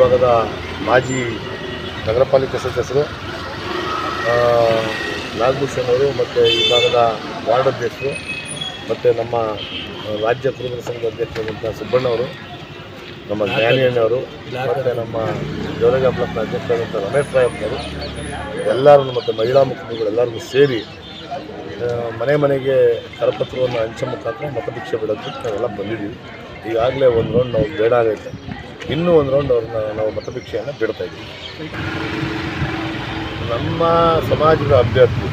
ಭಾಗದ ಮಾಜಿ ನಗರ ಪಾಲಿಕೆ ಸದಸ್ಯರು ನಾಗಭೂಷಣ್ ಅವರು ಮತ್ತು ಈ ಭಾಗದ ವಾರ್ಡ್ ಅಧ್ಯಕ್ಷರು, ಮತ್ತು ನಮ್ಮ ರಾಜ್ಯ ಕುರುಬರ ಸಂಘದ ಅಧ್ಯಕ್ಷರಾದಂಥ ಸುಬ್ಬಣ್ಣವರು ನಮ್ಮ ಜ್ಞಾನಿಯಣ್ಣವರು ಮತ್ತು ನಮ್ಮ ಜೋರಗ ಬ್ಲಾಕ್ನ ಅಧ್ಯಕ್ಷರಾದಂಥ ರಮೇಶ್ ರಾಯಪ್ಪನವರು ಎಲ್ಲರೂ ಮತ್ತು ಮಹಿಳಾ ಮುಖಂಡರು ಎಲ್ಲರಿಗೂ ಸೇರಿ ಮನೆ ಮನೆಗೆ ಕರಪತ್ರವನ್ನು ಹಂಚೋ ಮುಖಾಂತರ ಮತಭಿಕ್ಷೆ ಬಿಡೋದಕ್ಕೆ ನಾವೆಲ್ಲ ಬಂದಿದ್ದೀವಿ. ಈಗಾಗಲೇ ಒಂದು ರೌಂಡ್ ನಾವು ಬೇಡ ಆಗೈತೆ. ಇನ್ನೂ ಒಂದು ರೌಂಡ್ ಅವ್ರನ್ನ ನಾವು ಮತಭಿಕ್ಷೆಯನ್ನು ಬಿಡ್ತಾ ಇದ್ದೀವಿ. ನಮ್ಮ ಸಮಾಜದ ಅಭ್ಯರ್ಥಿ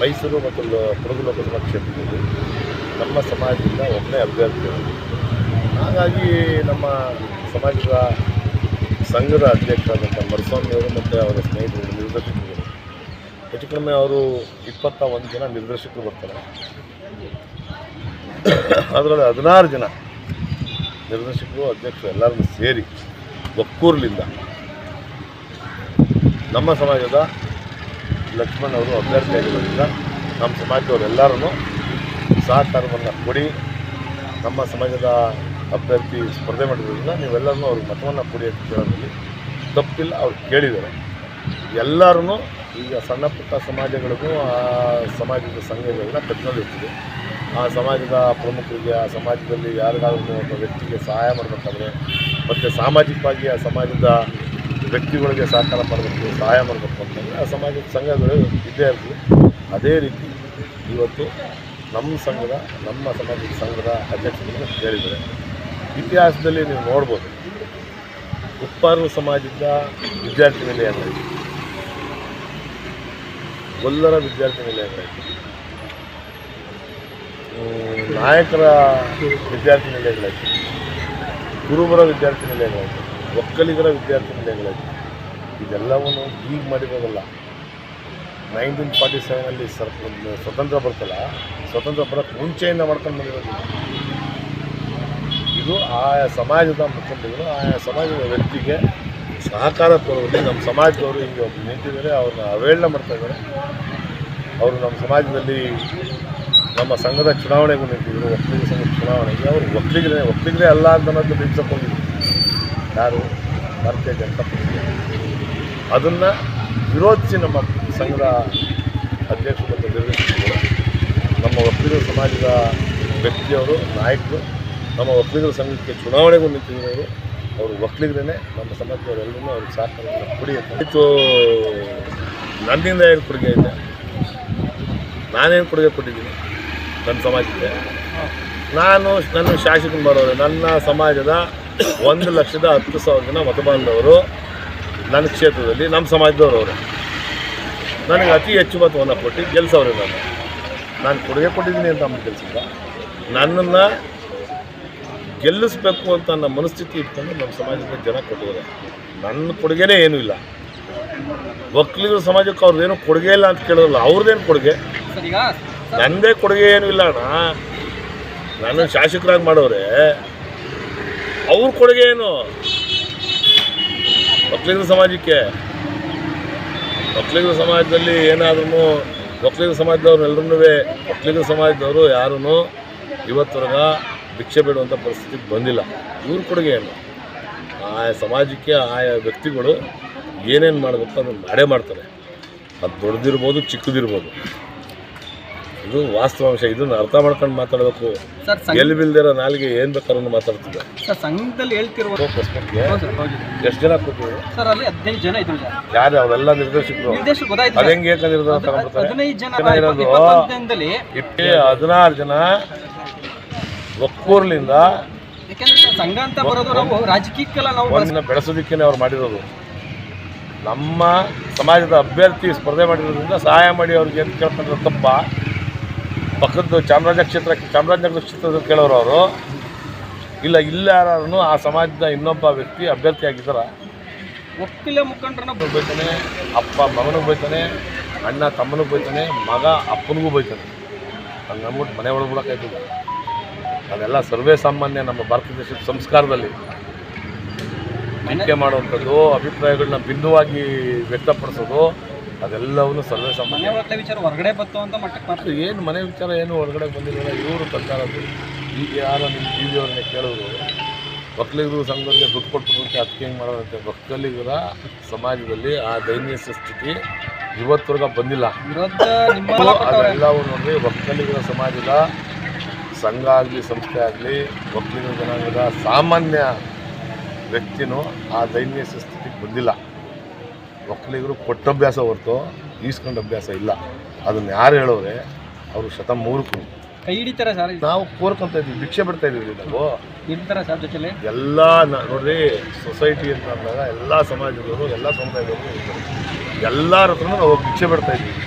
ಮೈಸೂರು ಮತ್ತು ಕೊಡಗು ಲೋಕಸಭಾ ಕ್ಷೇತ್ರದಲ್ಲಿ ನಮ್ಮ ಸಮಾಜದಿಂದ ಒಬ್ಬನೇ ಅಭ್ಯರ್ಥಿ ಹಾಗಾಗಿ ನಮ್ಮ ಸಮಾಜದ ಸಂಘದ ಅಧ್ಯಕ್ಷರಾದಂಥ ಮರುಸ್ವಾಮಿಯವರು ಮತ್ತು ಅವರ ಸ್ನೇಹಿತರು ನಿರ್ದೇಶಕರು ಹೆಚ್ಚು ಕಡಿಮೆ ಅವರು ಇಪ್ಪತ್ತ ಒಂದು ಜನ ನಿರ್ದೇಶಕರು ಬರ್ತಾರೆ. ಅದರಲ್ಲಿ ಹದಿನಾರು ಜನ ನಿರ್ದೇಶಕರು, ಅಧ್ಯಕ್ಷರು ಎಲ್ಲರನ್ನು ಸೇರಿ ಒಕ್ಕೂರ್ಲಿಂದ ನಮ್ಮ ಸಮಾಜದ ಲಕ್ಷ್ಮಣ್ ಅವರು ಅಭ್ಯರ್ಥಿಯಾಗಿರೋದ್ರಿಂದ ನಮ್ಮ ಸಮಾಜದವರೆಲ್ಲರೂ ಸಹಕಾರವನ್ನು ಕೊಡಿ, ನಮ್ಮ ಸಮಾಜದ ಅಭ್ಯರ್ಥಿ ಸ್ಪರ್ಧೆ ಮಾಡಿರೋದ್ರಿಂದ ನೀವೆಲ್ಲರೂ ಅವ್ರಿಗೆ ಮತವನ್ನು ಕೊಡಿ ಅಂತ ಕೇಳೋದ್ರಲ್ಲಿ ತಪ್ಪಿಲ್ಲ, ಅವ್ರು ಕೇಳಿದ್ದಾರೆ. ಎಲ್ಲರೂ ಈಗ ಸಣ್ಣ ಪುಟ್ಟ ಸಮಾಜಗಳಿಗೂ ಆ ಸಮಾಜದ ಸಂಘಗಳನ್ನ ಕಟ್ಕೊಂಡಿರ್ತೀವಿ ಆ ಸಮಾಜದ ಪ್ರಮುಖರಿಗೆ ಆ ಸಮಾಜದಲ್ಲಿ ಯಾರಿಗಾದ್ರೂ ಒಬ್ಬ ವ್ಯಕ್ತಿಗೆ ಸಹಾಯ ಮಾಡಬೇಕಾದ್ರೆ ಮತ್ತು ಸಾಮಾಜಿಕವಾಗಿ ಆ ಸಮಾಜದ ವ್ಯಕ್ತಿಗಳಿಗೆ ಸಹಕಾರ ಮಾಡಬೇಕು ಸಹಾಯ ಮಾಡಬೇಕು ಅಂತಂದರೆ ಆ ಸಮಾಜದ ಸಂಘಗಳು ಇದ್ದೇ ಇರ್ತದೆ ಅದೇ ರೀತಿ ಇವತ್ತು ನಮ್ಮ ಸಂಘದ ನಮ್ಮ ಸಮಾಜದ ಸಂಘದ ಅಧ್ಯಕ್ಷರನ್ನು ಹೇಳಿದರೆ ಇತಿಹಾಸದಲ್ಲಿ ನೀವು ನೋಡ್ಬೋದು ಉಪ್ಪಾರು ಸಮಾಜದ ವಿದ್ಯಾರ್ಥಿ ನಿಲಯಗಳಾಯಿತು ಗೊಲ್ಲರ ವಿದ್ಯಾರ್ಥಿ ಹ್ಮ್, ನಾಯಕರ ವಿದ್ಯಾರ್ಥಿ ನಿಲಯಗಳಾಯಿತು. ಗುರುಬರ ವಿದ್ಯಾರ್ಥಿ ನಿಲಯಗಳಾಯಿತು. ಒಕ್ಕಲಿಗರ ವಿದ್ಯಾರ್ಥಿ ನಿಲಯಗಳಾಯಿತು. ಇದೆಲ್ಲವನ್ನು ಈಗ ಮಾಡಿರೋದಲ್ಲ. ನೈನ್ಟೀನ್ ಫಾರ್ಟಿ ಸೆವೆನಲ್ಲಿ ಸರ್, ಸ್ವತಂತ್ರ ಬರ್ತಲ್ಲ. ಸ್ವತಂತ್ರ ಬರೋಕ್ಕೆ ಮುಂಚೆಯಿಂದ ಮಾಡ್ಕೊಂಡು ಬಂದಿರೋದು. ಇದು ಆಯಾ ಸಮಾಜದ ಮುಖಂಡರು, ಆಯಾ ಸಮಾಜದ ವ್ಯಕ್ತಿಗೆ ಸಹಕಾರ ತೋರಿಸಿ ನಮ್ಮ ಸಮಾಜದವರು ಹಿಂಗೆ ಒಬ್ರು ನಿಂತಿದ್ದಾರೆ, ಅವ್ರನ್ನ ಅವೇಳನ ಮಾಡ್ತಾ ಇದ್ದಾರೆ. ಅವರು ನಮ್ಮ ಸಮಾಜದಲ್ಲಿ ನಮ್ಮ ಸಂಘದ ಚುನಾವಣೆಗೂ ನಿಂತಿದ್ರು, ಒಕ್ಕಲಿಗ ಸಂಘದ ಚುನಾವಣೆಗೆ ಅವರು ಒಕ್ಕಲಿಗರೇ ಒಕ್ಕಲಿಗರೇ ಅಲ್ಲ ಅಂತ ಅನ್ನೋದು ಯಾರು? ಭಾರತೀಯ ಜನತಾ ಪಕ್ಷ ಅದನ್ನು ವಿರೋಧಿಸಿ ನಮ್ಮ ಸಂಘದ ಅಧ್ಯಕ್ಷರು ಮತ್ತು ನಿರ್ದೇಶಕರು, ನಮ್ಮ ಒಕ್ಕಲಿಗರ ಸಮಾಜದ ವ್ಯಕ್ತಿಯವರು, ನಾಯಕರು, ನಮ್ಮ ಒಕ್ಕಲಿಗರ ಸಂಘಕ್ಕೆ ಚುನಾವಣೆಗೂ ನಿಂತಿದ್ದವರು ಅವರು ಒಕ್ಕಲಿಗರೇ ನಮ್ಮ ಸಮಾಜದವರೆಲ್ಲರೂ ಅವ್ರಿಗೆ ಸಹಕಾರ ಕೊಡಿ ಆಯಿತು, ನನ್ನಿಂದ ಏನು ಕೊಡುಗೆ ಇದೆ ನಾನೇನು ಕೊಡುಗೆ ಕೊಟ್ಟಿದ್ದೀನಿ? ನನ್ನ ಸಮಾಜಕ್ಕೆ. ನಾನು ನನ್ನ ಶಾಸಕನ ಬರೋರು, ನನ್ನ ಸಮಾಜದ ಒಂದು ಲಕ್ಷದ ಹತ್ತು ಸಾವಿರ ಜನ ಮತಬಾಂಧವರು ನನ್ನ ಕ್ಷೇತ್ರದಲ್ಲಿ, ನಮ್ಮ ಸಮಾಜದವರು ಅವರು. ನನಗೆ ಅತಿ ಹೆಚ್ಚು ಮತವನ್ನು ಕೊಟ್ಟು ಗೆಲ್ಸವ್ರೆ ನಾನು ನಾನು ಕೊಡುಗೆ ಕೊಟ್ಟಿದ್ದೀನಿ ಅಂತ ನಮ್ಮ ಕೆಲಸದ ನನ್ನನ್ನು ಗೆಲ್ಲಿಸ್ಬೇಕು ಅಂತ ನನ್ನ ಮನಸ್ಥಿತಿ ಇಟ್ಕೊಂಡು ನಮ್ಮ ಸಮಾಜದ ಜನ ಕೊಟ್ಟಿದ್ದಾರೆ. ನನ್ನ ಕೊಡುಗೆನೇ ಏನೂ ಇಲ್ಲ. ಒಕ್ಕಲಿಗರ ಸಮಾಜಕ್ಕೆ ಅವ್ರದ್ದೇನು ಕೊಡುಗೆ ಇಲ್ಲ ಅಂತ ಕೇಳೋಲ್ಲ ಅವ್ರದ್ದೇನು ಕೊಡುಗೆ? ನಂದೇ ಕೊಡುಗೆ ಏನು ಇಲ್ಲ ಅಣ್ಣ. ನನ್ನ ಶಾಸಕರಾಗಿ ಮಾಡೋರೆ. ಅವ್ರ ಕೊಡುಗೆ ಏನು? ಒಕ್ಕಲಿಗರ ಸಮಾಜಕ್ಕೆ. ಒಕ್ಕಲಿಗರ ಸಮಾಜದಲ್ಲಿ ಏನಾದ್ರೂ ಒಕ್ಕಲಿಗರ ಸಮಾಜದವ್ರನ್ನೆಲ್ಲರೂ ಒಕ್ಕಲಿಗರ ಸಮಾಜದವರು ಯಾರೂ ಇವತ್ತರೆಗ ಭಿಕ್ಷೆ ಬೇಡುವಂಥ ಪರಿಸ್ಥಿತಿಗೆ ಬಂದಿಲ್ಲ. ಇವ್ರ ಕೊಡುಗೆ ಏನು? ಆಯಾ ಸಮಾಜಕ್ಕೆ ಆಯಾ ವ್ಯಕ್ತಿಗಳು ಏನೇನು ಮಾಡಬೇಕು ಅದನ್ನು ಮಾಡೇ ಮಾಡ್ತಾರೆ. ಅದು ದೊಡ್ಡದಿರ್ಬೋದು ಚಿಕ್ಕದಿರ್ಬೋದು. ಇದು ವಾಸ್ತವಾಂಶ ಇದನ್ನ ಅರ್ಥ ಮಾಡ್ಕೊಂಡು ಮಾತಾಡಬೇಕು. ಸರ್ ಸಂಘ ಎಲ್ಲಿ ಬಿಲ್ದಿರೋ ನಾಲಿಗೆ ಏನು ಬೇಕಾದ್ರೂ ಮಾತಾಡ್ತಿದ್ದೆ. ಸರ್ ಸಂಘದಲ್ಲಿ ಹೇಳ್ತಿರುವ ಹೌದು ಸರ್ ಹೌದು. ಎಷ್ಟು ಜನ ಕೂತಿದ್ರು? ಸರ್ ಅಲ್ಲಿ ಹದಿನೈದು ಜನ ಇದ್ರು ಸರ್. ಯಾರು? ಅವರೆಲ್ಲ ನಿರ್ದೇಶಕರು. ನಿರ್ದೇಶಕರು ಗೊತ್ತಾಯ್ತು ಅದು ಸರ್. ಹೆಂಗೆ ಹದಿನೈದು ಜನ ಜನ ಇರೋದು. ಇಪ್ಪತ್ತೊಂದು ದಿನದಲ್ಲಿ ಇಪ್ಪೇ ಹದಿನಾರು ಜನ ಒಕ್ಕೂರ್ಲಿಂದ ಯಾಕೆಂದ್ರೆ ಸರ್ ಸಂಘ ಅಂತ ಬರೋದು ನಾವು ರಾಜಕೀಯಕ್ಕೆಲ್ಲ ನಾವು ಬಳಸ್- ಒಂದಿನ ಬೆಳೆಸೋದಕ್ಕೇನೆ ಅವ್ರು ಮಾಡಿರೋದು. ನಮ್ಮ ಸಮಾಜದ ಅಭ್ಯರ್ಥಿ ಸ್ಪರ್ಧೆ ಮಾಡಿರೋದ್ರಿಂದ ಸಹಾಯ ಮಾಡಿ ಅವ್ರಿಗೆ ಅಂತ ಕೇಳ್ಕೊಂಡ್ರೆ ತಪ್ಪ? ಪಕ್ಕದ ಚಾಮರಾಜ ಕ್ಷೇತ್ರ ಚಾಮರಾಜನಗರ ಕ್ಷೇತ್ರದ ಕೇಳೋರು ಅವರು. ಇಲ್ಲ ಇಲ್ಲ ಯಾರು ಆ ಸಮಾಜದ ಇನ್ನೊಬ್ಬ ವ್ಯಕ್ತಿ ಅಭ್ಯರ್ಥಿ ಆಗಿದ್ದಾರೆ? ಒಕ್ಕಿಲ ಮುಖಂಡರನ್ನ ಬೈತಾನೆ ಅಪ್ಪ ಮಗನಿಗೆ ಬೈತಾನೆ ಅಣ್ಣ ತಮ್ಮನಿಗೆ ಬೈತಾನೆ ಮಗ ಅಪ್ಪನಿಗೂ ಬೈತಾನೆ ಅದು ಅಂದ್ಬಿಟ್ಟು ಮನೆ ಒಳಗೆ ಬಿಡೋಕ್ಕಾಯ್ತದ ಅದೆಲ್ಲ ಸರ್ವೇ ಸಾಮಾನ್ಯ ನಮ್ಮ ಭಾರತ ದೇಶದ ಸಂಸ್ಕಾರದಲ್ಲಿ. ಟೀಕೆ ಮಾಡುವಂಥದ್ದು ಅಭಿಪ್ರಾಯಗಳನ್ನ ಭಿನ್ನವಾಗಿ ವ್ಯಕ್ತಪಡಿಸೋದು ಅದೆಲ್ಲವನ್ನು ಸರ್ವೇ ಮನೆ ಸಾಮಾನ್ಯ ವಿಚಾರ ಹೊರಗಡೆ ಬತ್ತು ಅಂತ ಮಟ್ಟಕ್ಕೆ ಏನು ಮನೆ ವಿಚಾರ ಏನು ಹೊರಗಡೆ ಬಂದಿಲ್ಲ ಇವರು ಸರ್ಕಾರದ್ದು ಈಗ ಯಾರು ನಿಮ್ಮ ಟಿ ವಿಯವ್ರನ್ನೇ ಕೇಳಿದ್ರು ಒಕ್ಕಲಿಗರು ಸಂಘದವರಿಗೆ ದುಡ್ಡು ಕೊಟ್ಬಿಟ್ಟು ಅದಕ್ಕೆ ಹೆಂಗೆ ಮಾಡೋದಂತೆ? ಒಕ್ಕಲಿಗರ ಸಮಾಜದಲ್ಲಿ ಆ ದೈನ್ಯ ಸ್ಥಿತಿ ಇವತ್ತರೆಗೂ ಬಂದಿಲ್ಲ. ಅದೆಲ್ಲವೂ ನೋಡಿ ಒಕ್ಕಲಿಗರ ಸಮಾಜದ ಸಂಘ ಆಗಲಿ ಸಂಸ್ಥೆ ಆಗಲಿ ಒಕ್ಕಲಿಗರ ಜನಾಂಗದ ಸಾಮಾನ್ಯ ವ್ಯಕ್ತಿನೂ ಆ ದೈನ್ಯ ಸ್ಥಿತಿಗೆ ಬಂದಿಲ್ಲ. ಒಕ್ಕಲಿಗರು ಕೊಟ್ಟಭ್ಯಾಸ ಹೊರತು ಈಸ್ಕೊಂಡು ಅಭ್ಯಾಸ ಇಲ್ಲ. ಅದನ್ನು ಯಾರು ಹೇಳೋರೆ ಅವರು ಶತ ಮೂರು ಕೈ ಹಿಡಿತಾರ ಸರ್? ನಾವು ಕೋರ್ಕೊಂತ ಇದ್ದೀವಿ ಭಿಕ್ಷೆ ಬಿಡ್ತಾ ಇದೀವಿ ನಾವು. ಇರ್ತಾರ ಸರ್ ಜೊತೆಲಿ? ಎಲ್ಲ ನೋಡ್ರಿ ಸೊಸೈಟಿ ಅಂತ ಅಂದಾಗ ಎಲ್ಲ ಸಮಾಜದವರು ಎಲ್ಲ ಸಮುದಾಯದವರು ಎಲ್ಲರ ಹತ್ರನೂ ನಾವು ಭಿಕ್ಷೆ ಬಿಡ್ತಾ ಇದ್ದೀವಿ.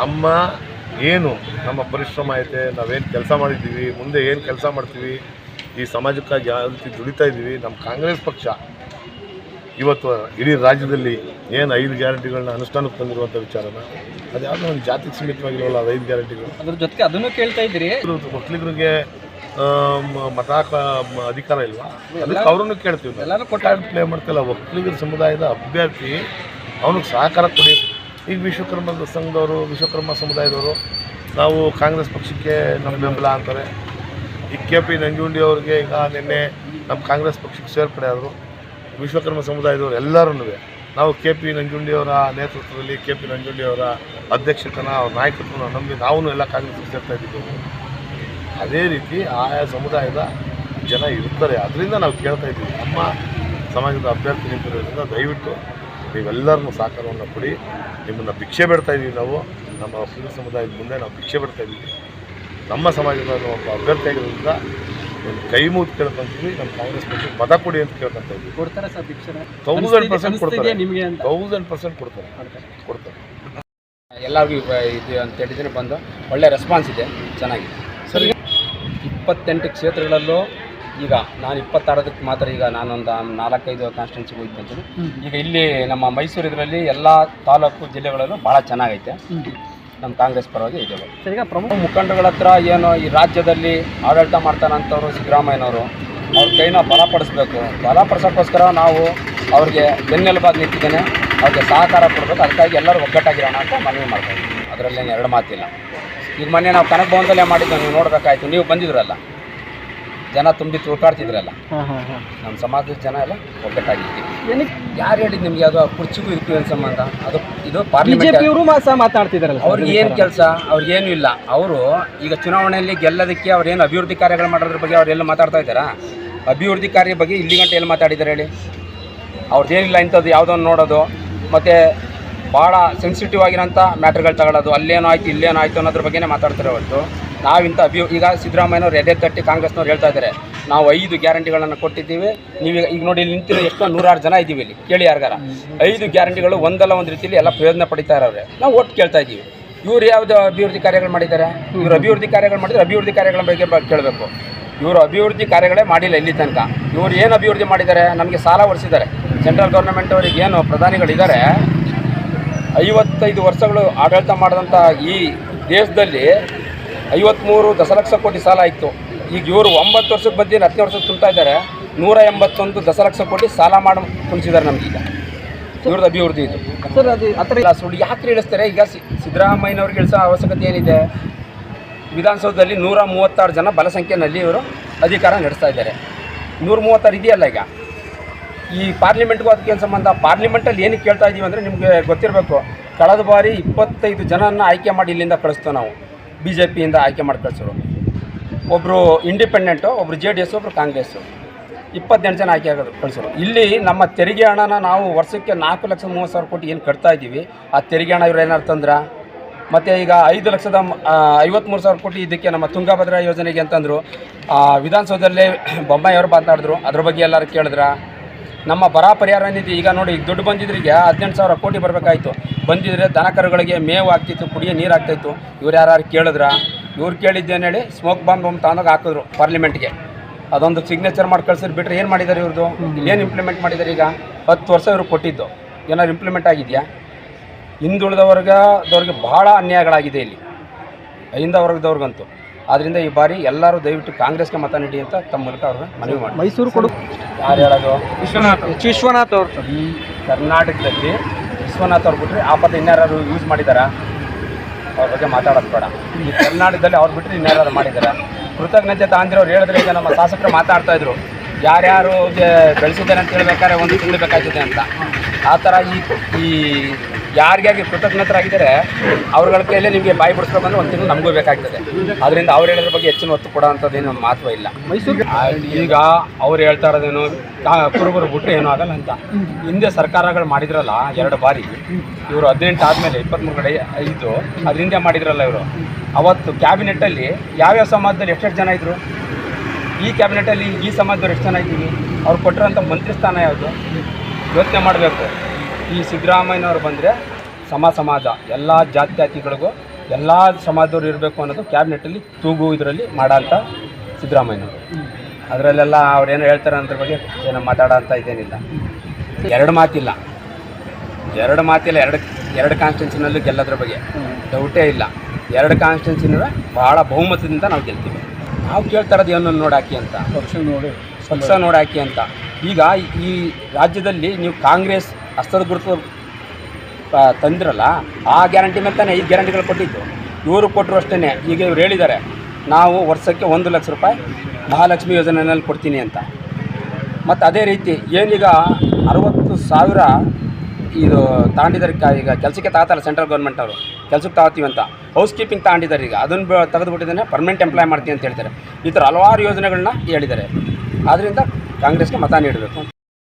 ನಮ್ಮ ಏನು ನಮ್ಮ ಪರಿಶ್ರಮ ಐತೆ ನಾವೇನು ಕೆಲಸ ಮಾಡಿದ್ದೀವಿ ಮುಂದೆ ಏನು ಕೆಲಸ ಮಾಡ್ತೀವಿ ಈ ಸಮಾಜಕ್ಕಾಗಿ ಯಾವ ರೀತಿ ದುಡಿತಾ ಇದ್ದೀವಿ ನಮ್ಮ ಕಾಂಗ್ರೆಸ್ ಪಕ್ಷ. ಇವತ್ತು ಇಡೀ ರಾಜ್ಯದಲ್ಲಿ ಏನು ಐದು ಗ್ಯಾರಂಟಿಗಳನ್ನ ಅನುಷ್ಠಾನಕ್ಕೆ ತಂದಿರುವಂಥ ವಿಚಾರನ ಅದು ಯಾವುದೋ ಒಂದು ಜಾತಿಗೆ ಸೀಮಿತವಾಗಿರೋಲ್ಲ ಅದು ಐದು ಗ್ಯಾರಂಟಿಗಳು. ಅದ್ರ ಜೊತೆಗೆ ಅದನ್ನು ಕೇಳ್ತಾ ಇದ್ರಿ ಮುಸ್ಲಿಮರಿಗೆ ಮತ ಅಧಿಕಾರ ಇಲ್ವಾ? ಅದಕ್ಕೆ ಅವ್ರನ್ನು ಕೇಳ್ತೀವಿ ಎಲ್ಲರೂ ಎಲ್ಲಾನು ಕೊಟ್ಟ ಕಾರ್ಡ್ ಪ್ಲೇ ಮಾಡ್ತಿಲ್ಲ ಒಕ್ಕಲಿಗರ ಸಮುದಾಯದ ಅಭ್ಯರ್ಥಿ ಅವನಿಗೆ ಸಹಕಾರ ಕೊಡಿ. ಈಗ ವಿಶ್ವಕರ್ಮ ಸಂಘದವರು ವಿಶ್ವಕರ್ಮ ಸಮುದಾಯದವರು ನಾವು ಕಾಂಗ್ರೆಸ್ ಪಕ್ಷಕ್ಕೆ ನಮ್ಮ ಬೆಂಬಲ ಅಂತಾರೆ. ಈ ಕೆ ಪಿ ನಂಜುಂಡಿ ಅವ್ರಿಗೆ ಈಗ ನಿನ್ನೆ ನಮ್ಮ ಕಾಂಗ್ರೆಸ್ ಪಕ್ಷಕ್ಕೆ ಸೇರ್ಪಡೆ ಆದರು ವಿಶ್ವಕರ್ಮ ಸಮುದಾಯದವರು ಎಲ್ಲರೂ ನಾವು ಕೆ ಪಿ ನಂಜುಂಡಿಯವರ ನೇತೃತ್ವದಲ್ಲಿ, ಕೆ ಪಿ ನಂಜುಂಡಿಯವರ ಅಧ್ಯಕ್ಷತನ, ಅವ್ರ ನಾಯಕತ್ವನ ನಂಬಿ ನಾವು ಎಲ್ಲ ಕಾರ್ಯಕ್ರಮ ಸೇರ್ತಾ ಇದ್ದೀವಿ. ಅದೇ ರೀತಿ ಆಯಾ ಸಮುದಾಯದ ಜನ ಇರ್ತಾರೆ. ಅದರಿಂದ ನಾವು ಕೇಳ್ತಾ ಇದ್ದೀವಿ. ನಮ್ಮ ಸಮಾಜದ ಅಭ್ಯರ್ಥಿ ನಿಂತಿರೋದ್ರಿಂದ ದಯವಿಟ್ಟು ನೀವೆಲ್ಲರನ್ನೂ ಸಹಕಾರವನ್ನು ಕೊಡಿ. ನಿಮ್ಮನ್ನು ಭಿಕ್ಷೆ ಬಿಡ್ತಾ ಇದ್ದೀವಿ ನಾವು. ನಮ್ಮ ಒಕ್ಕಲಿಗ ಸಮುದಾಯದ ಮುಂದೆ ನಾವು ಭಿಕ್ಷೆ ಬಿಡ್ತಾ ಇದ್ದೀವಿ. ನಮ್ಮ ಸಮಾಜದ ಒಬ್ಬ ಅಭ್ಯರ್ಥಿ ಆಗಿರೋದ್ರಿಂದ ಒಂದು ಕೈ ಮುಗಿದು ಕೇಳ್ಕೊಂತೀವಿ ನಮ್ಮ ಕಾಂಗ್ರೆಸ್ ಪಕ್ಷ ಮತ ಕೊಡಿ ಅಂತ ಕೇಳ್ಕೊಂತ ಇದ್ದೀವಿ. ಕೊಡ್ತಾರೆ ಸರ್ ತೌಸಂಡ್ ಪರ್ಸೆಂಟ್ ಕೊಡ್ತಾರೆ. ನಿಮಗೆ ಅಂತ? ತೌಸಂಡ್ ಪರ್ಸೆಂಟ್ ಕೊಡ್ತಾರೆ. ಕೊಡ್ತಾರೆ. ಎಲ್ಲರಿಗೂ ಇದು ಅಂತ ಹೇಳಿದ್ರೆ ಬಂದು ಒಳ್ಳೆ ರೆಸ್ಪಾನ್ಸ್ ಇದೆ. ಚೆನ್ನಾಗಿದೆ. ಸರಿ. ಇಪ್ಪತ್ತೆಂಟು ಕ್ಷೇತ್ರಗಳಲ್ಲೂ ಈಗ ನಾನು ಇಪ್ಪತ್ತಾರದಕ್ಕೆ ಮಾತ್ರ ಈಗ ನಾನೊಂದು ನಾಲ್ಕೈದು ಕಾನ್ಸ್ಟಿಟ್ಯೂನ್ಸಿಗೆ ಹೋಗಿ ಬಂತೀನಿ ಈಗ ಇಲ್ಲಿ ನಮ್ಮ ಮೈಸೂರು ಇದರಲ್ಲಿ ಎಲ್ಲ ತಾಲೂಕು ಜಿಲ್ಲೆಗಳಲ್ಲೂ ಭಾಳ ಚೆನ್ನಾಗೈತೆ. ನಮ್ಮ ಕಾಂಗ್ರೆಸ್ ಪರವಾಗಿ ಇದ್ದೇವೆ ಸರ್ ಈಗ ಪ್ರಮುಖ ಮುಖಂಡಗಳ ಹತ್ರ ಏನು ಈ ರಾಜ್ಯದಲ್ಲಿ ಆಡಳಿತ ಮಾಡ್ತಾನಂಥವ್ರು ಸಿದ್ದರಾಮಯ್ಯನವರು ಅವ್ರ ಕೈನ ಬಲಪಡಿಸ್ಬೇಕು ಬಲಪಡಿಸೋಕ್ಕೋಸ್ಕರ ನಾವು ಅವ್ರಿಗೆ ಬೆನ್ನೆಲುಬಾಗಿ ನಿಂತಿದ್ದೇನೆ. ಅವ್ರಿಗೆ ಸಹಕಾರ ಕೊಡಬೇಕು. ಅದಕ್ಕಾಗಿ ಎಲ್ಲರೂ ಒಗ್ಗಟ್ಟಾಗಿರೋಣ ಅಂತ ಮನವಿ ಮಾಡ್ತಾ ಅದರಲ್ಲಿ ಏನು ಎರಡು ಮಾತಿಲ್ಲ. ಈಗ ಮೊನ್ನೆ ನಾವು ಕನಕ ಭವನದಲ್ಲೇ ಮಾಡಿದ್ದು ನೀವು ನೋಡಬೇಕಾಯ್ತು. ನೀವು ಬಂದಿದ್ರಲ್ಲ. ಜನ ತುಂಬಿ ತುಳ್ಕಾಡ್ತಿದ್ರಲ್ಲ. ನಮ್ಮ ಸಮಾಜದ ಜನ ಎಲ್ಲ ಒಗ್ಗಟ್ಟಾಗಿದ್ದೀವಿ. ಏನಕ್ಕೆ ಯಾರು ಹೇಳಿದ್ ನಿಮಗೆ ಅದು ಕುರ್ಚಿಗೂ ಇದಕ್ಕೂ ಏನು ಸಂಬಂಧ ಅದು ಇದು ಪಾರ್ಲಿಮೆಂಟ್ ಬಿಜೆಪಿಯವರು ಮಾಸ ಮಾತಾಡ್ತಿದಾರಲ್ಲ ಅವ್ರಿಗೆ ಏನು ಕೆಲಸ? ಅವ್ರಿಗೇನು ಇಲ್ಲ. ಅವರು ಈಗ ಚುನಾವಣೆಯಲ್ಲಿ ಗೆಲ್ಲೋದಕ್ಕೆ ಅವ್ರೇನು ಏನು ಅಭಿವೃದ್ಧಿ ಕಾರ್ಯಗಳು ಮಾಡೋದ್ರ ಬಗ್ಗೆ ಅವ್ರೆಲ್ಲ ಮಾತಾಡ್ತಾ ಇದ್ದಾರಾ? ಅಭಿವೃದ್ಧಿ ಕಾರ್ಯ ಬಗ್ಗೆ ಇಲ್ಲಿ ಗಂಟೆ ಎಲ್ಲಿ ಮಾತಾಡಿದ್ದಾರೆ ಹೇಳಿ. ಅವ್ರದ್ದೇನಿಲ್ಲ ಇಂಥದ್ದು ಯಾವುದೋ ನೋಡೋದು. ಮತ್ತು ಭಾಳ ಸೆನ್ಸಿಟಿವ್ ಆಗಿರೋಂಥ ಮ್ಯಾಟ್ರ್ಗಳು ತಗೊಳ್ಳೋದು. ಅಲ್ಲೇನೋ ಆಯ್ತು ಇಲ್ಲೇನೋ ಆಯಿತು ಅನ್ನೋದ್ರ ಬಗ್ಗೆನೇ ಮಾತಾಡ್ತಾರೆ ಹೊರತು ನಾವಿಂಥ ಅಭಿ ಈಗ ಸಿದ್ದರಾಮಯ್ಯವ್ರು ಎದೆ ತಟ್ಟಿ ಕಾಂಗ್ರೆಸ್ನವ್ರು ಹೇಳ್ತಾ ಇದ್ದಾರೆ. ನಾವು ಐದು ಗ್ಯಾರಂಟಿಗಳನ್ನು ಕೊಟ್ಟಿದ್ದೀವಿ. ನೀವೀಗ ಈಗ ನೋಡಿ ಇಲ್ಲಿ ನಿಂತಿರೋ ಎಷ್ಟೋ ನೂರಾರು ಜನ ಇದ್ದೀವಿ ಇಲ್ಲಿ. ಕೇಳಿ ಯಾರಿಗಾರ. ಐದು ಗ್ಯಾರಂಟಿಗಳು ಒಂದಲ್ಲ ಒಂದು ರೀತಿಯಲ್ಲಿ ಎಲ್ಲ ಪ್ರಯೋಜನ ಪಡಿತಾ ಇರೋರೆ ನಾವು ಒಟ್ಟು ಕೇಳ್ತಾ ಇದ್ದೀವಿ. ಇವ್ರು ಯಾವುದು ಅಭಿವೃದ್ಧಿ ಕಾರ್ಯಗಳು ಮಾಡಿದ್ದಾರೆ? ಇವರು ಅಭಿವೃದ್ಧಿ ಕಾರ್ಯಗಳು ಮಾಡಿದರೆ ಅಭಿವೃದ್ಧಿ ಕಾರ್ಯಗಳ ಬಗ್ಗೆ ಕೇಳಬೇಕು. ಇವರು ಅಭಿವೃದ್ಧಿ ಕಾರ್ಯಗಳೇ ಮಾಡಿಲ್ಲ ಇಲ್ಲಿ ತನಕ. ಇವರು ಏನು ಅಭಿವೃದ್ಧಿ ಮಾಡಿದ್ದಾರೆ? ನಮಗೆ ಸಾಲ ಒರೆಸಿದ್ದಾರೆ. ಸೆಂಟ್ರಲ್ ಗೌರ್ಮೆಂಟ್ ಅವರಿಗೆ ಏನು ಪ್ರಧಾನಿಗಳಿದ್ದಾರೆ ಐವತ್ತೈದು ವರ್ಷಗಳು ಆಡಳಿತ ಮಾಡಿದಂಥ ಈ ದೇಶದಲ್ಲಿ ಐವತ್ತ್ಮೂರು ದಶಲಕ್ಷ ಕೋಟಿ ಸಾಲ ಇತ್ತು. ಈಗ ಇವರು ಒಂಬತ್ತು ವರ್ಷಕ್ಕೆ ಬಂದು ಹತ್ತನೇ ವರ್ಷಕ್ಕೆ ತುಂಬ್ತಾ ಇದ್ದಾರೆ ನೂರ ಎಂಬತ್ತೊಂದು ದಶಲಕ್ಷ ಕೋಟಿ ಸಾಲ ಮಾಡಿ ತುಂಬಿಸಿದ್ದಾರೆ ನಮಗೀಗ ಇವ್ರದ್ದು ಅಭಿವೃದ್ಧಿ ಇದು. ಸರ್ ಅದು ಆ ಥರ ಇಲ್ಲ ಸುಳ್ಳು ಯಾಕೆ ಇಳಿಸ್ತಾರೆ ಈಗ ಸಿದ್ದರಾಮಯ್ಯನವ್ರಿಗೆ ಇಳಿಸೋ ಅವಶ್ಯಕತೆ ಏನಿದೆ? ವಿಧಾನಸೌಧದಲ್ಲಿ ನೂರ ಮೂವತ್ತಾರು ಜನ ಬಲಸಂಖ್ಯೆಯಲ್ಲಿ ಇವರು ಅಧಿಕಾರ ನಡೆಸ್ತಾ ಇದ್ದಾರೆ. ನೂರ ಮೂವತ್ತಾರು ಇದೆಯಲ್ಲ ಈಗ? ಈ ಪಾರ್ಲಿಮೆಂಟ್ಗೂ ಅದಕ್ಕೆ ಏನು ಸಂಬಂಧ? ಪಾರ್ಲಿಮೆಂಟಲ್ಲಿ ಏನಕ್ಕೆ ಕೇಳ್ತಾ ಇದ್ದೀವಿ ಅಂದರೆ ನಿಮಗೆ ಗೊತ್ತಿರಬೇಕು ಕಳೆದ ಬಾರಿ ಇಪ್ಪತ್ತೈದು ಜನನ ಆಯ್ಕೆ ಮಾಡಿ ಇಲ್ಲಿಂದ ಕಳಿಸ್ತೇವೆ ನಾವು. ಬಿ ಜೆ ಪಿಯಿಂದ ಆಯ್ಕೆ ಮಾಡಿ ಕಳಿಸೋರು. ಒಬ್ಬರು ಇಂಡಿಪೆಂಡೆಂಟು ಒಬ್ಬರು ಜೆ ಡಿ ಎಸ್ ಒಬ್ಬರು ಕಾಂಗ್ರೆಸ್ಸು ಇಪ್ಪತ್ತೆಂಟು ಜನ ಆಯ್ಕೆ ಆಗೋದು ಕಳಿಸೋರು ಇಲ್ಲಿ ನಮ್ಮ ತೆರಿಗೆ ಹಣನ ನಾವು ವರ್ಷಕ್ಕೆ ನಾಲ್ಕು ಲಕ್ಷ ಮೂವತ್ತು ಸಾವಿರ ಕೋಟಿ ಏನು ಕಟ್ತಾ ಇದ್ದೀವಿ, ಆ ತೆರಿಗೆ ಹಣ ಇವ್ರು ಏನಾರು ತಂದ್ರ? ಮತ್ತು ಈಗ ಐದು ಲಕ್ಷದ ಐವತ್ತ್ಮೂರು ಸಾವಿರ ಕೋಟಿ ಇದಕ್ಕೆ ನಮ್ಮ ತುಂಗಭದ್ರಾ ಯೋಜನೆಗೆ ಅಂತಂದರು ವಿಧಾನಸೌಧದಲ್ಲೇ ಬೊಮ್ಮಾಯಿ ಅವರು ಮಾತಾಡಿದ್ರು ಅದ್ರ ಬಗ್ಗೆ ಎಲ್ಲರೂ ಕೇಳಿದ್ರ? ನಮ್ಮ ಬರ ಪರಿಹಾರ ನಿಧಿ, ಈಗ ನೋಡಿ, ಈಗ ದುಡ್ಡು ಬಂದಿದ್ರಿಗೆ ಹದಿನೆಂಟು ಸಾವಿರ ಕೋಟಿ ಬರಬೇಕಾಯ್ತು. ಬಂದಿದ್ರೆ ದನಕರುಗಳಿಗೆ ಮೇವು ಆಗ್ತಿತ್ತು, ಕುಡಿಯೋ ನೀರು ಆಗ್ತಾಯಿತ್ತು ಇವ್ರು ಯಾರು ಕೇಳಿದ್ರ? ಇವ್ರು ಕೇಳಿದ್ದೇನು ಹೇಳಿ ಸ್ಮೋಕ್ ಬಾಂಬ್ ಬಾಂಬ್ ತಗೊಂಡೋಗಿ ಹಾಕಿದ್ರು ಪಾರ್ಲಿಮೆಂಟ್ಗೆ ಅದೊಂದು ಸಿಗ್ನೇಚರ್ ಮಾಡಿ ಕಳ್ಸಿದ್ರು ಬಿಟ್ಟರೆ ಏನು ಮಾಡಿದ್ದಾರೆ ಇವ್ರದ್ದು ಏನು ಇಂಪ್ಲಿಮೆಂಟ್ ಮಾಡಿದ್ದಾರೆ ಈಗ? ಹತ್ತು ವರ್ಷ ಇವ್ರು ಕೊಟ್ಟಿದ್ದು. ಏನಾದ್ರು ಇಂಪ್ಲಿಮೆಂಟ್ ಆಗಿದೆಯಾ? ಹಿಂದುಳಿದವರ್ಗದವ್ರಿಗೆ ಭಾಳ ಅನ್ಯಾಯಗಳಾಗಿದೆ ಇಲ್ಲಿ. ಅಹಿಂದ ವರ್ಗದವ್ರಿಗಂತೂ ಆದ್ದರಿಂದ ಈ ಬಾರಿ ಎಲ್ಲರೂ ದಯವಿಟ್ಟು ಕಾಂಗ್ರೆಸ್ಗೆ ಮತ ನೀಡಿ ಅಂತ ತಮ್ಮ ಮೂಲಕ ಅವ್ರನ್ನ ಮನವಿ ಮಾಡಿ ಮೈಸೂರು ಕೊಡು. ಯಾರು ಹೇಳೋದು? ವಿಶ್ವನಾಥ್ ವಿಶ್ವನಾಥ್ ಅವ್ರು. ಈ ಕರ್ನಾಟಕದಲ್ಲಿ ವಿಶ್ವನಾಥ್ ಅವ್ರು ಬಿಟ್ಟರೆ ಆ ಪದ ಇನ್ಯಾರು ಯೂಸ್ ಮಾಡಿದಾರಾ? ಅವ್ರ ಬಗ್ಗೆ ಮಾತಾಡೋದು ಬೇಡ. ಈ ಕರ್ನಾಟಕದಲ್ಲಿ ಅವ್ರು ಬಿಟ್ಟರೆ ಇನ್ಯಾರು ಮಾಡಿದ್ದಾರೆ? ಕೃತಜ್ಞತೆ ತಾಂದಿರೋರು ಹೇಳಿದ್ರೆ ಈಗ ನಮ್ಮ ಶಾಸಕರು ಮಾತಾಡ್ತಾ ಇದ್ರು. ಯಾರ್ಯಾರು ಬೆಳೆಸಿದ್ದಾರೆ ಅಂತ ಹೇಳ್ಬೇಕಾದ್ರೆ ಒಂದು ತಿಂಗಳು ಬೇಕಾಗ್ತದೆ ಅಂತ. ಆ ಥರ ಈ ಈ ಯಾರಿಗಾಗಿ ಕೃತಜ್ಞತರಾಗಿದ್ದಾರೆ ಅವ್ರಗಳ ಕೈಯಲ್ಲೇ ನಿಮಗೆ ಬಾಯಿ ಬಿಡಿಸ್ಬೇಕಂದ್ರೆ ಒಂದು ತಿಂಗಳು ನಮಗೂ ಬೇಕಾಗ್ತದೆ. ಅದರಿಂದ ಅವ್ರು ಹೇಳೋದ್ರ ಬಗ್ಗೆ ಹೆಚ್ಚಿನ ಒತ್ತು ಕೊಡೋವಂಥದ್ದೇನು ಮಹತ್ವ ಇಲ್ಲ. ಮೈಸೂರು ಈಗ ಅವ್ರು ಹೇಳ್ತಾ ಇರೋದೇನು ಕುರುಬರು ಬಿಟ್ಟರೆ ಏನೂ ಆಗಲ್ಲ ಅಂತ. ಹಿಂದೆ ಸರ್ಕಾರಗಳು ಮಾಡಿದ್ರಲ್ಲ ಎರಡು ಬಾರಿ. ಇವರು ಹದಿನೆಂಟು ಆದಮೇಲೆ ಇಪ್ಪತ್ತ್ಮೂರು ಕಡೆ ಇದ್ದು ಅದರಿಂದ ಮಾಡಿದ್ರಲ್ಲ ಇವರು. ಅವತ್ತು ಕ್ಯಾಬಿನೆಟ್ಟಲ್ಲಿ ಯಾವ್ಯಾವ ಸಮಾಜದಲ್ಲಿ ಎಷ್ಟೆಷ್ಟು ಜನ ಇದ್ದರು ಈ ಕ್ಯಾಬಿನೆಟಲ್ಲಿ ಈ ಸಮಾಜದವ್ರು ಎಷ್ಟು ಜನ ಇದ್ದೀವಿ. ಅವ್ರು ಕೊಟ್ಟಿರೋಂಥ ಮಂತ್ರಿ ಸ್ಥಾನ ಯಾವುದು? ಯೋಚನೆ ಮಾಡಬೇಕು. ಈ ಸಿದ್ದರಾಮಯ್ಯನವ್ರು ಬಂದರೆ ಸಮ ಸಮಾಜ ಎಲ್ಲ ಜಾತ್ಯಾತಿಗಳಿಗೂ ಎಲ್ಲ ಸಮಾಜದವ್ರು ಇರಬೇಕು ಅನ್ನೋದು ಕ್ಯಾಬಿನೆಟಲ್ಲಿ ತೂಗು ಇದರಲ್ಲಿ ಮಾಡೋಂಥ ಸಿದ್ದರಾಮಯ್ಯನವರು. ಅದರಲ್ಲೆಲ್ಲ ಅವ್ರೇನು ಹೇಳ್ತಾರೆ ಅನ್ನೋದ್ರ ಬಗ್ಗೆ ಏನೋ ಮಾತಾಡೋ ಅಂತ ಇದೇನಿಲ್ಲ. ಎರಡು ಮಾತಿಲ್ಲ. ಎರಡು ಮಾತಿಲ್ಲ ಎರಡು ಎರಡು ಕಾನ್ಸ್ಟಿಟ್ಯೂನ್ಸಿನಲ್ಲೂ ಗೆಲ್ಲೋದ್ರ ಬಗ್ಗೆ. ಡೌಟೇ ಇಲ್ಲ. ಎರಡು ಕಾನ್ಸ್ಟಿಟ್ಯೂನ್ಸಿನ ಭಾಳ ಬಹುಮತದಿಂದ ನಾವು ಗೆಲ್ತೀವಿ. ನಾವು ಕೇಳ್ತಾ ಇರೋದು ಏನೋ ನೋಡಾಕಿ ಅಂತ? ಪಕ್ಷ ನೋಡಿ ಪಕ್ಷ ನೋಡಾಕಿ ಅಂತ. ಈಗ ಈ ರಾಜ್ಯದಲ್ಲಿ ನೀವು ಕಾಂಗ್ರೆಸ್ ಹಸ್ತದ ಗುರುತು ತಂದಿರಲ್ಲ ಆ ಗ್ಯಾರಂಟಿ ಮೇಲೆ ತಾನೇ ಐದು ಗ್ಯಾರಂಟಿಗಳು ಕೊಟ್ಟಿದ್ದು. ಇವರು ಕೊಟ್ಟರು ಅಷ್ಟೇ ಈಗ ಇವ್ರು ಹೇಳಿದ್ದಾರೆ ನಾವು ವರ್ಷಕ್ಕೆ ಒಂದು ಲಕ್ಷ ರೂಪಾಯಿ ಮಹಾಲಕ್ಷ್ಮಿ ಯೋಜನೆಯಲ್ಲಿ ಕೊಡ್ತೀನಿ ಅಂತ. ಮತ್ತು ಅದೇ ರೀತಿ ಏನೀಗ ಅರವತ್ತು ಸಾವಿರ ಇದು ತಗೊಂಡಿದ್ದಾರೆ ಈಗ ಕೆಲಸಕ್ಕೆ ತಾತಲ್ಲ ಸೆಂಟ್ರಲ್ ಗೌರ್ಮೆಂಟ್ ಅವರು ಕೆಲಸಕ್ಕೆ ತಗೋತೀವಿ ಅಂತ. ಹೌಸ್ ಕೀಪಿಂಗ್ ತಗೊಂಡಿದ್ದಾರೆ ಈಗ. ಅದನ್ನು ತಗದು ತೆಗೆದುಬಿಟ್ಟಿದ್ದಾನೆ. ಪರ್ಮನೆಂಟ್ ಎಂಪ್ಲಾಯ್ ಮಾಡ್ತೀನಿ ಅಂತ ಹೇಳ್ತಾರೆ. ಈ ಥರ ಹಲವಾರು ಯೋಜನೆಗಳನ್ನ ಹೇಳಿದ್ದಾರೆ. ಆದ್ದರಿಂದ ಕಾಂಗ್ರೆಸ್ಗೆ ಮತ ನೀಡಬೇಕು